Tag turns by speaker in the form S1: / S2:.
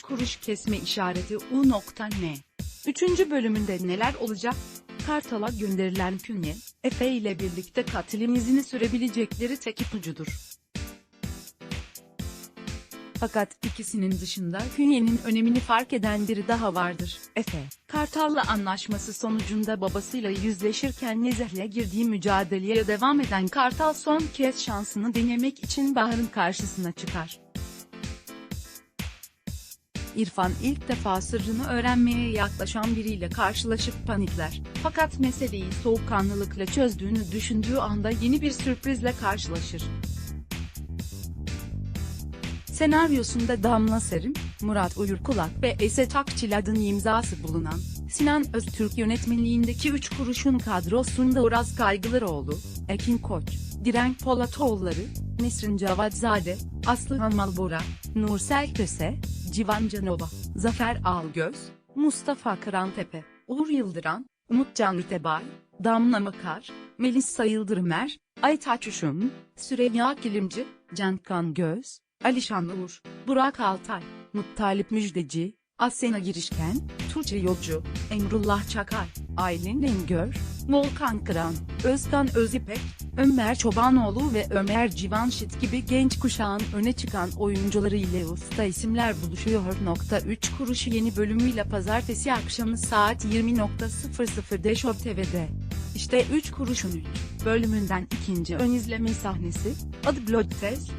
S1: kuruş kesme işareti U.N. Üçüncü bölümünde neler olacak? Kartal'a gönderilen künye, Efe ile birlikte katilin izini sürebilecekleri tek ipucudur. Fakat ikisinin dışında künyenin önemini fark eden biri daha vardır. Efe, Kartal'la anlaşması sonucunda babasıyla yüzleşirken Nezeh'le girdiği mücadeleye devam eden Kartal son kez şansını denemek için Bahar'ın karşısına çıkar. İrfan ilk defa sırrını öğrenmeye yaklaşan biriyle karşılaşıp panikler. Fakat meseleyi soğukkanlılıkla çözdüğünü düşündüğü anda yeni bir sürprizle karşılaşır. Senaryosunda Damla Serim, Murat Uyurkulak ve Esat Akçilad'ın imzası bulunan, Sinan Öztürk yönetmenliğindeki Üç Kuruş'un kadrosunda Uraz Kaygılaroğlu, Ekin Koç, Diren Polatoğulları, Nesrin Cavatzade, Aslı Hamalbora, Nursel Köse, Civan Canova, Zafer Algöz, Mustafa Kırantepe, Uğur Yıldıran, Umutcan Ütebay, Damla Makar, Melisa Yıldırımer, Aytaç Uşun, Süreyya Kilimci, Cankan Göz, Alişan Uğur, Burak Altay, Muttalip Müjdeci, Asena Girişken, Tuğçe Yolcu, Emrullah Çakay, Aylin Engör, Volkan Kıran, Özkan Özipek, Ömer Çobanoğlu ve Ömer Civanşit gibi genç kuşağın öne çıkan oyuncuları ile usta isimler buluşuyor. Nokta 3 kuruşu yeni bölümüyle pazartesi akşamı saat 20.00'de Show TV'de. İşte 3 kuruşun 3 bölümünden ikinci ön izleme sahnesi, adı Blood Test,